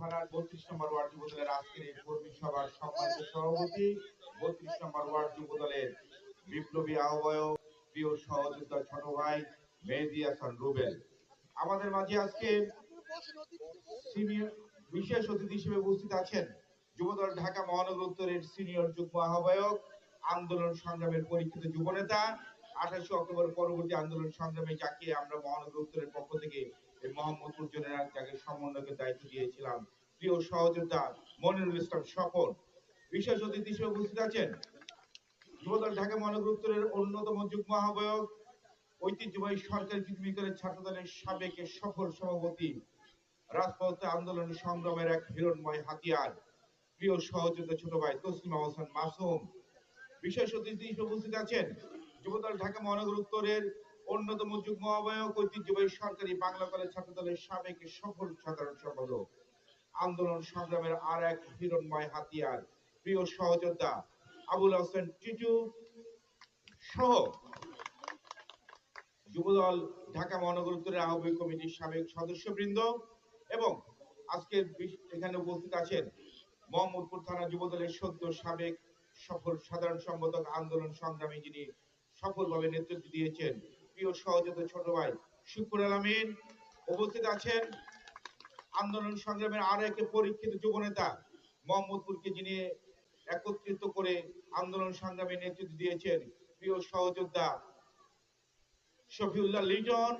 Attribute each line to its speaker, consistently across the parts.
Speaker 1: থানার বত্রিশ নম্বর ওয়ার্ড যুব দলের আজকের এই কর্মী সভার সম্মানিত সভাপতি, বত্রিশ নম্বর ওয়ার্ড যুব দলের বিপ্লবী আহ্বায়ক, প্রিয় সহযোদ্ধা ছোট ভাই রুবেল। আমাদের মাঝে আজকে বিশেষ অতিথি হিসেবে উপস্থিত আছেন যুবদল ঢাকা মহানগর উত্তরের সিনিয়র যুগ্ম আহ্বায়ক, আন্দোলন সংগ্রামের পরীক্ষিত যুবনেতা আঠাশে অক্টোবর পরবর্তী আন্দোলন সংগ্রামে যাকে আমরা মহানগর উত্তরের পক্ষ থেকে মোহাম্মদপুর জেনারেল যাকে সমন্বয়কের দায়িত্ব দিয়েছিলাম। প্রিয় সহযোদ্ধা, মনিরুল ইসলাম স্বপন বিশেষ অতিথি হিসেবে উপস্থিত আছেন। যুবদল ঢাকা মহানগর উত্তরের অন্যতম যুগ্ম আহ্বায়ক, ঐতিহ্যবাহী সরকারি সাবেক সফল সভাপতি, রাজপথে আন্দোলন সংগ্রামের এক হিরণময় হাতিয়ার। প্রিয় সহযোদ্ধা ছোট ভাই তসলিমা হোসেন মাসুম বিশেষ অতিথি হিসেবে উপস্থিত আছেন। যুবদল ঢাকা মহানগর উত্তরের অন্যতম যুগ্ম আহ্বায়ক, ঐতিহ্যবাহী সরকারি বাংলা কলেজ ছাত্রদলের সাবেক সফল সাধারণ সম্পাদক। আন্দোলন সংগ্রামের আর এক হিরণময় হাতিয়ার, প্রিয় সহযোদ্ধা আবুল হোসেন টিটু সহ যুবদল ঢাকা মহানগর উত্তরের আহ্বায়ক কমিটির সাবেক সদস্যবৃন্দ এবং আজকে এখানে উপস্থিত আছেন মোহাম্মদপুর থানা যুবদলের সদ্য সাবেক সফল সাধারণ সম্পাদক, আন্দোলন সংগ্রামী যিনি সফলভাবে নেতৃত্ব দিয়েছেন। প্রিয় সহযোদ্ধা ছোট ভাই, শুকুর আলমিন উপস্থিত আছেন। আন্দোলন সংগ্রামের আরও একটি পরীক্ষিত যুবনেতা মোহাম্মদপুরকে যিনি একত্রিত করে আন্দোলন সংগ্রামে নেতৃত্ব দিয়েছেন। প্রিয় সহযোদ্ধা শফিউল্লাহ লিটন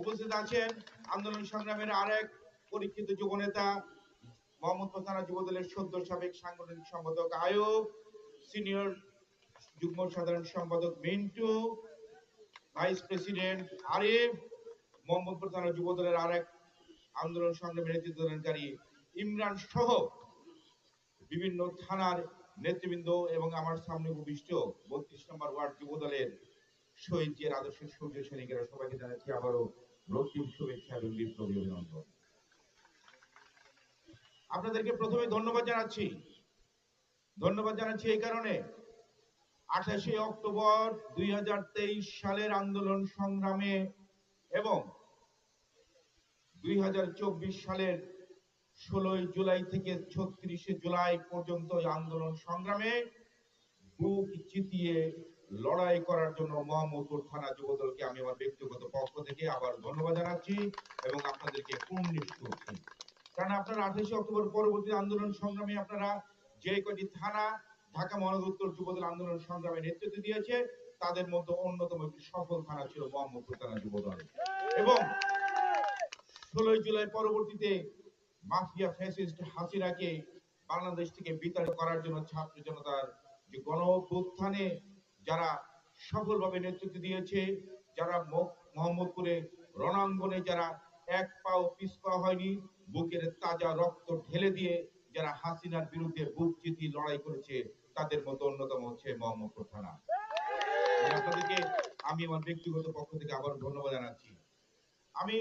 Speaker 1: উপস্থিত আছেন। আন্দোলন সংগ্রামের আরেক পরীক্ষিত যুবনেতা মোহাম্মদপুর থানা যুবদলের সদ্য সাবেক সাংগঠনিক সম্পাদক আয়ুব সিনিয়র যুগ্ম সাধারণ সম্পাদক মিন্টু, ভাইস প্রেসিডেন্ট আরিফ মোহাম্মদপুর থানা যুবদলের আরেক আন্দোলন সংগ্রামে নেতৃত্ব দানকারী ইমরান সহ বিভিন্ন থানার নেতৃবৃন্দ এবং আমার সামনে উপবিষ্ট বত্রিশ নম্বর ওয়ার্ড যুবদলের শহীদ জিয়ার আদর্শের সূর্য সৈনিকেরা, সবাইকে জানাচ্ছি আবারও রক্তিম শুভেচ্ছা এবং বিপ্লবী অভিনন্দন। আপনাদেরকে প্রথমে ধন্যবাদ জানাচ্ছি। ধন্যবাদ জানাচ্ছি এই কারণে আঠাশে অক্টোবর দুই হাজার তেইশ সালের আন্দোলন সংগ্রামে এবং দুই সালের ষোলোই জুলাই থেকে ছত্রিশে জুলাই পর্যন্ত আন্দোলন সংগ্রামে বুক চিতিয়ে লড়াই করার জন্য মোহাম্মদপুর থানা যুবদলকে আমি আমার ব্যক্তিগত পক্ষ থেকে আবার ধন্যবাদ জানাচ্ছি এবং আপনাদেরকে কুর্নিশ করছি। কারণ আপনারা আঠাশে অক্টোবর পরবর্তী আন্দোলন সংগ্রামে আপনারা যে কয়টি থানা ঢাকা মহানগর যুবদল আন্দোলন সংগ্রামে নেতৃত্ব দিয়েছে। তাদের মধ্যে অন্যতম একটি সফল থানা ছিল মোহাম্মদপুর যুবদল। এবং ষোলোই জুলাই পরবর্তীতে মাফিয়া ফ্যাসিস্ট হাসিনাকে বাংলাদেশ থেকে বিতাড়িত করার জন্য ছাত্র জনতার যে গণ অভ্যুত্থানে যারা সফলভাবে নেতৃত্ব দিয়েছে, যারা মোহাম্মদপুরে রণাঙ্গনে যারা এক পাও পিছপা হয়নি, বুকের তাজা রক্ত ঢেলে দিয়ে যারা হাসিনার বিরুদ্ধে বুক চিতি লড়াই করেছে তাদের মতো অন্যতম হচ্ছে মোহাম্মদপুর থানা। আপনাদেরকে, আমি আমার ব্যক্তিগত পক্ষ থেকে আবার ধন্যবাদ জানাচ্ছি। আমি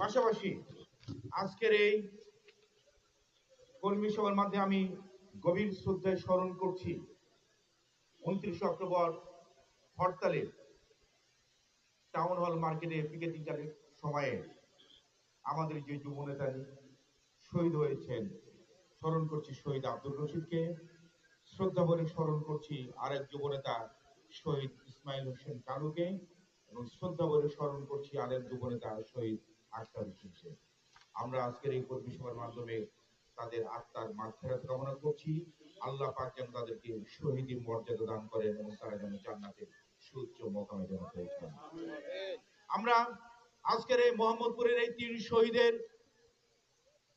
Speaker 1: পাশাপাশি আজকের এই কর্মী সভার মাধ্যমে আমি গভীর শ্রদ্ধায় স্মরণ করছি। উনত্রিশ অক্টোবর হরতালে টাউন হল মার্কেটে পিকেটিং চালের সময়ে আমাদের যে যুব নেতা শহীদ হয়েছেন, স্মরণ করছি শহীদ আব্দুল রশিদকে। শ্রদ্ধা ভরে স্মরণ করছি আরেক যুব নেতা শহীদ ইসমাইল হোসেন কালুকে এবং শ্রদ্ধা ভরে স্মরণ করছি আরেক যুব নেতা শহীদ আখতার হোসেনকে আমরা আজকের এই কর্মী সভার মাধ্যমে তাদের আত্মার মাগফিরাত কামনা করছি। আল্লাহ পাক যেন তাদেরকে শহীদী মর্যাদা দান করেন এবং তারা যেন জান্নাতের সুউচ্চ মোকামে যেন পৌঁছান আমরা আজকের এই মোহাম্মদপুরের এই তিন শহীদের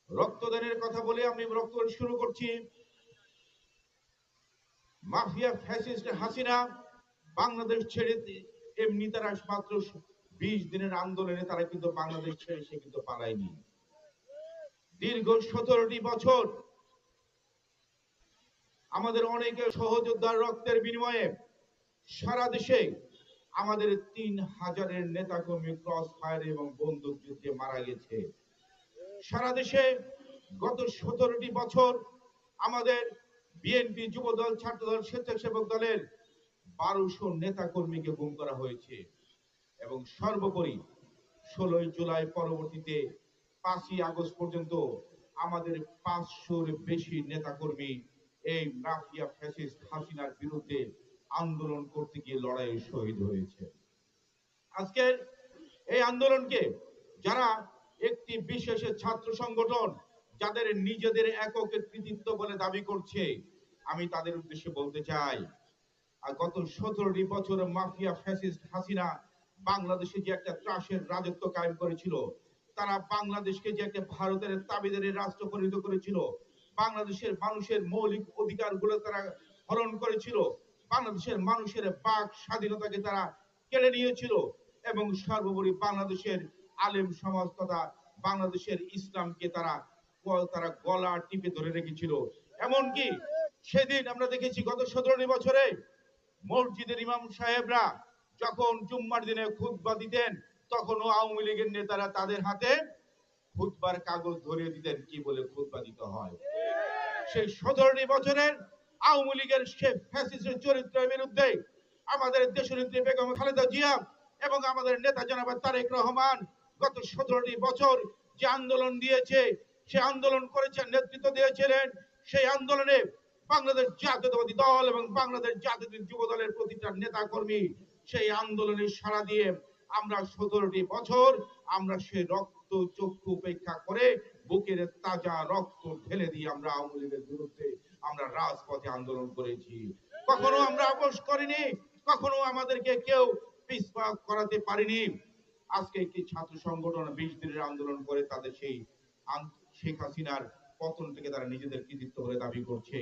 Speaker 1: রক্তদানের কথা বলে আমি রক্তদান শুরু করছি। মাফিয়া ফ্যাসিস্ট হাসিনা বাংলাদেশ ছেড়ে এমনি তারা মাত্র বিশ দিনের আন্দোলনে তারা কিন্তু বাংলাদেশ ছেড়ে সে কিন্তু পালায়নি। দীর্ঘ সতেরোটি বছর আমাদের অনেকে সহযোদ্ধার রক্তের বিনিময়ে সারা দেশে আমাদের তিন হাজারের নেতাকর্মী ক্রস ফায়ার এবং বন্দুক যুদ্ধে মারা গেছে। সারা দেশে গত সতেরোটি বছর আমাদের বিএনপি যুবদল, ছাত্রদল, স্বেচ্ছাসেবক দলের বারোশো নেতা কর্মীকে গুম করা হয়েছে এবং সর্বোপরি ষোলোই জুলাই পরবর্তীতে পাঁচই আগস্ট পর্যন্ত আমাদের পাঁচশোর বেশি নেতাকর্মী এই মাফিয়া ফ্যাসিস্ট হাসিনার বিরুদ্ধে আন্দোলন করতে গিয়ে লড়াইয়ে শহীদ হয়েছে। আজকের এই আন্দোলনকে যারা একটি বিশেষ ছাত্র সংগঠন যাদের নিজেদের একক কৃতিত্ব বলে দাবি করছে, আমি তাদের উদ্দেশ্যে বলতে চাই, আর গত সতেরোটি বছর মাফিয়া ফ্যাসিস্ট হাসিনা বাংলাদেশে যে একটা ত্রাসের রাজত্ব কায়েম করেছিল, তারা বাংলাদেশকে যে একটা ভারতের তাবিদারি রাষ্ট্র পরিণত করেছিল, বাংলাদেশের মানুষের মৌলিক অধিকারগুলো তারা হরণ করেছিল, বাংলাদেশের মানুষের বাক স্বাধীনতাকে তারা কেড়ে নিয়েছিল, এবং সর্বোপরি বাংলাদেশের আলেম সমাজ তথা বাংলাদেশের ইসলামকে তারা তারা গলা টিপে ধরে রেখেছিল। এমনকি সেদিন আমরা দেখেছি গত সতেরোটি বছরে মসজিদের ইমাম সাহেবরা যখন জুম্মার দিনে খুতবা দিতেন, তখনও আওয়ামী লীগের নেতারা তাদের হাতে খুতবার কাগজ ধরিয়ে দিতেন, কি বলে খুতবা দিতে হয়। সেই সতেরোটি বছরের আওয়ামী লীগের চরিত্রের বিরুদ্ধে আমাদের দেশনেত্রী বেগম খালেদা জিয়া এবং আমাদের নেতা জনাব তারেক রহমান গত সতেরোটি বছর যে আন্দোলন দিয়েছে সে আন্দোলন করেছেন, নেতৃত্ব দিয়েছিলেন। সেই আন্দোলনে বাংলাদেশ জাতীয়তাবাদী দল এবং বাংলাদেশ জাতীয় যুব দলের প্রতিটা নেতা কর্মী সেই আন্দোলনে সাড়া দিয়ে আমরা সতেরোটি বছর আমরা সে রক্ত চক্ষু উপেক্ষা করে বুকের তাজা রক্ত ঢেলে দিয়ে আমরা আওয়ামী লীগের বিরুদ্ধে আমরা রাজপথে আন্দোলন করেছি। কখনো আমরা আপোষ করিনি, কখনো আমাদেরকে কেউ পিছপা করাতে পারিনি। আজকে একটি ছাত্র সংগঠন বিশ দিনের আন্দোলন করে তাদের সেই শেখ হাসিনার পতন থেকে তারা নিজেদের কৃতিত্ব বলে দাবি করছে।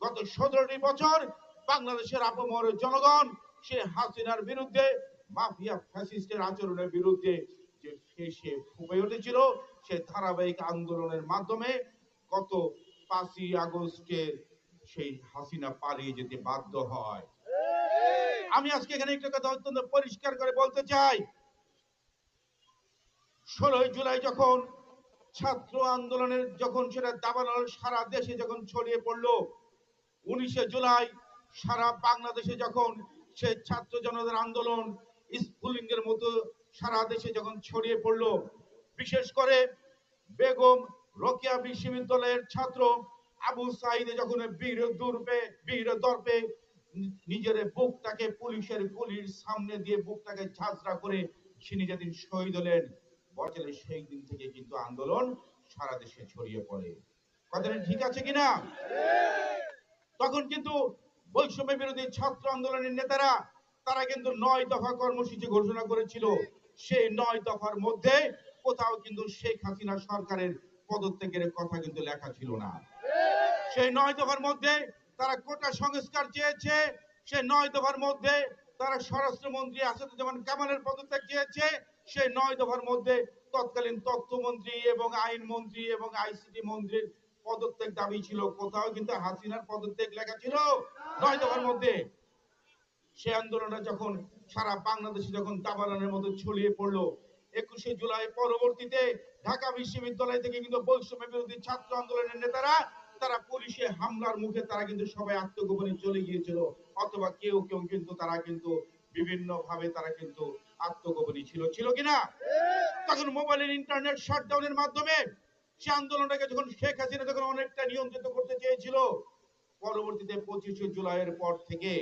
Speaker 1: গত সতেরোটি বছর বাংলাদেশের আপমর জনগণ সে হাসিনার বিরুদ্ধে, মাফিয়া ফ্যাসিস্টের আচরণের বিরুদ্ধে যে ফুপে উঠেছিল, সে ধারাবাহিক আন্দোলনের মাধ্যমে পাঁচই আগস্টের সেই হাসিনা পালিয়ে যেতে বাধ্য হয়। আমি আজকে এখানে একটা কথা অত্যন্ত পরিষ্কার করে বলতে চাই। ষোলোই জুলাই যখন ছাত্র আন্দোলনের যখন সেটা দাবানল সারা দেশে যখন ছড়িয়ে পড়ল, উনিশে জুলাই সারা বাংলাদেশে যখন সে ছাত্র জনতার আন্দোলন স্ফুলিঙ্গের মতো সারা দেশে যখন ছড়িয়ে পড়ল, বিশেষ করে বেগম রোকেয়া বিশ্ববিদ্যালয়ের ছাত্র আবু সাইদে যখন বীর দুর্বে বীর দর্পে নিজের বুকটাকে পুলিশের গুলির সামনে দিয়ে বুকটাকে ঝাঁঝরা করে সে যেদিন শহীদ হলেন। বছরে সেই দিন থেকে কিন্তু আন্দোলন সারা দেশে ছড়িয়ে পড়ে। কথাটা ঠিক আছে কিনা? তখন কিন্তু বৈষম্য বিরোধী ছাত্র আন্দোলনের নেতারা, তারা কিন্তু নয় দফা কর্মসূচি ঘোষণা করেছিল। সেই নয় দফার মধ্যে কোথাও কিন্তু শেখ হাসিনা সরকারের পদত্যাগের কথা কিন্তু লেখা ছিল না। সেই নয় দফার মধ্যে তারা কোটা সংস্কার চেয়েছে। সেই নয় দফার মধ্যে তারা স্বরাষ্ট্রমন্ত্রী আসাদুজ্জামান কামালের পদত্যাগ চেয়েছে। সেই নয় দফার মধ্যে তৎকালীন তথ্যমন্ত্রী এবং আইন মন্ত্রী এবং আইসিটি মন্ত্রীর পদত্যাগ দাবি ছিল। কোথাও কিন্তু হাসিনার পদত্যাগ লেখা ছিল। নয় দফার মধ্যে সে আন্দোলনটা যখন সারা বাংলাদেশে যখন দাবালনের মতো ছড়িয়ে পড়ল, একুশে জুলাই পরবর্তীতে ঢাকা বিশ্ববিদ্যালয় থেকে কিন্তু বৈষম্য বিরোধী ছাত্র আন্দোলনের নেতারা, তারা পুলিশে হামলার মুখে তারা কিন্তু সবাই আত্মগোপনে চলে গিয়েছিল। অথবা কেউ কেউ কিন্তু তারা কিন্তু বিভিন্ন ভাবে তারা কিন্তু আত্মগোপনী ছিল ছিল কিনা? তখন মোবাইলের ইন্টারনেট শাটডাউনের মাধ্যমে সে আন্দোলনটাকে যখন শেখ হাসিনা যখন অনেকটা নিয়ন্ত্রিত করতে চেয়েছিল, পরবর্তীতে পঁচিশে জুলাইয়ের পর থেকে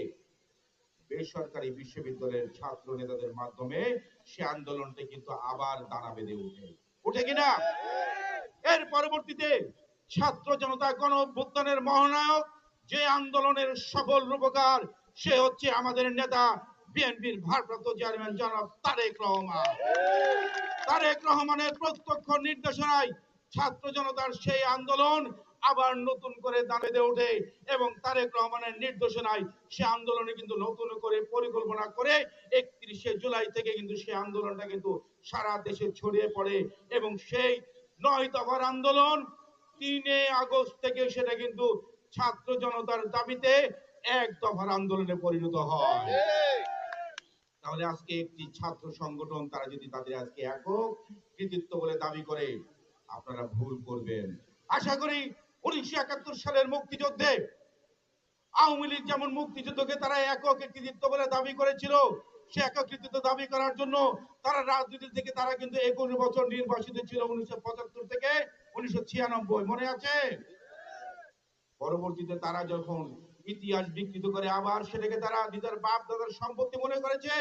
Speaker 1: বেসরকারি বিশ্ববিদ্যালয়ের ছাত্র নেতাদের মাধ্যমে সে আন্দোলনটা কিন্তু আবার দানা বেঁধে ওঠে। ওঠে কিনা? এর পরবর্তীতে ছাত্র জনতা গণ অভ্যুত্থানের মহানায়ক যে আন্দোলনের সফল রূপকার, সে হচ্ছে আমাদের নেতা বিএনপির ভারপ্রাপ্ত চেয়ারম্যান জনাব তারেক রহমান। তারেক রহমানের প্রত্যক্ষ নির্দেশনায় ছাত্র জনতার সেই আন্দোলন আবার নতুন করে দাঁড়িয়ে ওঠে এবং তারেক রহমানের নির্দেশনায় সে আন্দোলনে কিন্তু নতুন করে পরিকল্পনা করে একত্রিশে জুলাই থেকে কিন্তু সে আন্দোলনটা কিন্তু সারা দেশে ছড়িয়ে পড়ে এবং সেই নয় দফার আন্দোলন তিনে আগস্ট থেকে সেটা কিন্তু ছাত্র জনতার দাবিতে এক দফার আন্দোলনে পরিণত হয়। তাহলে আজকে একটি ছাত্র সংগঠন, তারা যদি তাদের আজকে একক কৃতিত্ব বলে দাবি করে, আপনারা ভুল করবেন। আশা করি উনিশশো একাত্তর সালের মুক্তিযুদ্ধে আওয়ামী লীগ যেমন মুক্তিযুদ্ধকে তারা একক কৃতিত্ব বলে দাবি করেছিল, সে একক কৃতিত্ব দাবি করার জন্য তারা রাজনীতি থেকে তারা কিন্তু একুশ বছর নির্বাসিত ছিল উনিশশো পঁচাত্তর থেকে উনিশশো ছিয়ানব্বই। মনে আছে? পরবর্তীতে তারা যখন ইতিহাস বিকৃত করে আবার সেটাকে তারা নিজের বাপ দাদার সম্পত্তি মনে করেছে।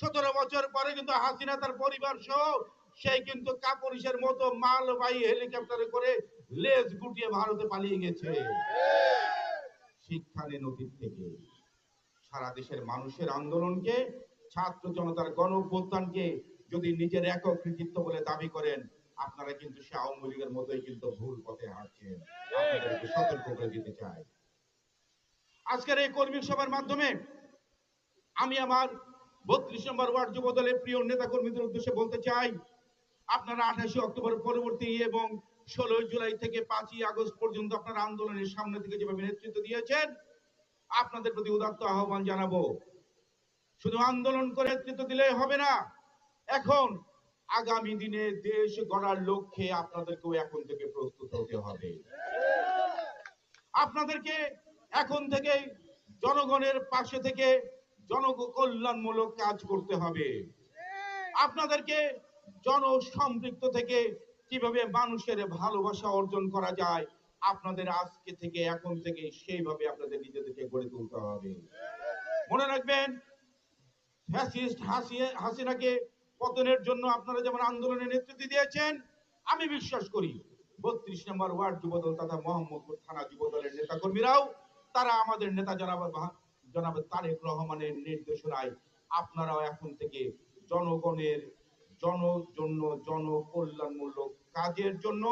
Speaker 1: সতেরো বছর পরে কিন্তু হাসিনা তার পরিবার সহ সেই কিন্তু কাপুরিশের মতো মালবাহী হেলিকপ্টারে করে লেজ গুটিয়ে ভারতে পালিয়ে গেছে। শিক্ষা নেন অতীত থেকে। সারা দেশের মানুষের আন্দোলনকে, ছাত্র জনতার গণ যদি নিজের একক কৃতিত্ব বলে দাবি করেন, আপনারা কিন্তু সে আওয়ামী লীগের মতোই কিন্তু ভুল পথে হাঁটছেন। আপনাদেরকে সতর্ক করে দিতে চাই। আজকের এই কর্মী সভার মাধ্যমে আমি আমার বত্রিশ নম্বর ওয়ার্ড যুব দলের প্রিয় নেতা কর্মীদের উদ্দেশ্যে বলতে চাই, আপনারা আঠাশে অক্টোবর পরবর্তী এবং ষোলোই জুলাই থেকে পাঁচই আগস্ট পর্যন্ত আপনারা আন্দোলনের সামনে থেকে যেভাবে নেতৃত্ব দিয়েছেন, আপনাদের প্রতি উদাত্ত আহ্বান জানাব। শুধু আন্দোলন করে নেতৃত্ব দিলে হবে না, এখন আগামী দিনে দেশ গড়ার লক্ষ্যে আপনাদেরকেও এখন থেকে প্রস্তুত হতে হবে। আপনাদেরকে এখন থেকে জনগণের পাশে থেকে জনকল্যাণমূলক কাজ করতে হবে। আপনাদেরকে জনসম্পৃক্ত থেকে কীভাবে মানুষের ভালোবাসা অর্জন করা যায়, আপনাদের আজকে থেকে, এখন থেকে সেইভাবে আপনাদের নিজেদেরকে গড়ে তুলতে হবে। মনে রাখবেন হাসিনাকে পতনের জন্য আপনারা যেমন আন্দোলনের নেতৃত্ব দিয়েছেন, আমি বিশ্বাস করি, বত্রিশ নম্বর ওয়ার্ড যুবদল তথা মোহাম্মদপুর থানা যুবদলের নেতা কর্মীরাও তারা আমাদের নেতা জনাব জনাব তারেক রহমানের নির্দেশনায় আপনারাও এখন থেকে জনগণের জন জন্য জনকল্যাণমূলক কাজের জন্য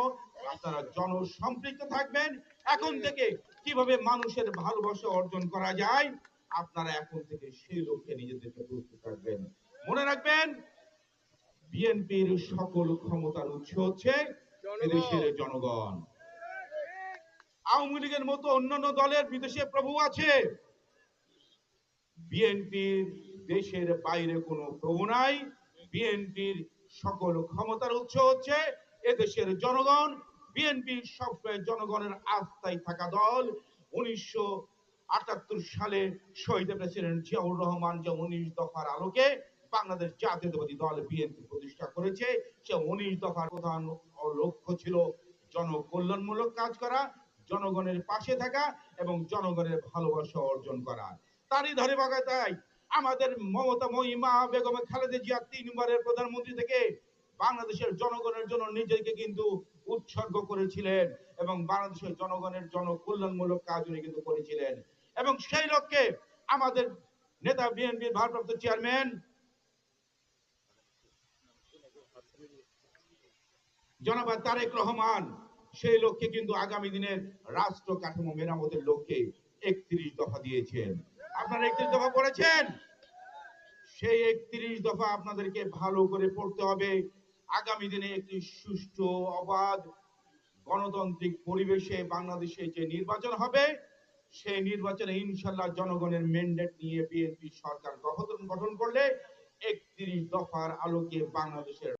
Speaker 1: আপনারা জনসম্পৃক্ত থাকবেন। এখন থেকে কীভাবে মানুষের ভালোবাসা অর্জন করা যায় আপনারা এখন থেকে সেই লক্ষ্যে নিজেদেরকে প্রস্তুত রাখবেন মনে রাখবেন বিএনপির সকল ক্ষমতার উৎস হচ্ছে এদেশের জনগণ। আওয়ামী লীগের মতো অন্যান্য দলের বিদেশে প্রভু আছে। বিএনপির দেশের বাইরে কোনো প্রভু নাই। বিএনপির সকল ক্ষমতার উৎস হচ্ছে এদেশের জনগণ। বিএনপি সবসময় জনগণের আস্থায় থাকা দল উনিশশো আটাত্তর সালে শহীদ প্রেসিডেন্ট জিয়াউর রহমান যে উনিশ দফার আলোকে বাংলাদেশ জাতীয়তাবাদী দল বিএনপি প্রতিষ্ঠা করেছে, সে উনিশ দফার প্রধান লক্ষ্য ছিল জনকল্যাণমূলক কাজ করা। জনগণের পাশে থাকা এবং জনগণের ভালোবাসা অর্জন করা। তারই ধরে বাগাতাই আমাদের মমতা মহিমা বেগম খালেদা জিয়া তিনবারের প্রধানমন্ত্রী থেকে বাংলাদেশের জনগণের জন্য নিজেকে কিন্তু উৎসর্গ করেছিলেন এবং বাংলাদেশের জনগণের জনকল্যাণমূলক কাজ উনি কিন্তু করেছিলেন। এবং সেই লক্ষ্যে আমাদের নেতা বিএনপির ভারপ্রাপ্ত চেয়ারম্যান জনাব তারেক রহমান সেই লক্ষ্যে কিন্তু আগামী দিনের রাষ্ট্র কাঠামো মেরামতের লক্ষ্যে একত্রিশ দফা দিয়েছেন। আপনারা একত্রিশ দফা পড়েছেন? সেই একত্রিশ দফা আপনাদেরকে ভালো করে পড়তে হবে। আগামী দিনে একটি সুষ্ঠু, অবাধ, গণতান্ত্রিক পরিবেশে বাংলাদেশে যে নির্বাচন হবে, সেই নির্বাচনে ইনশাল্লাহ জনগণের ম্যান্ডেট নিয়ে বিএনপি সরকার গঠন করলে একত্রিশ দফার আলোকে বাংলাদেশের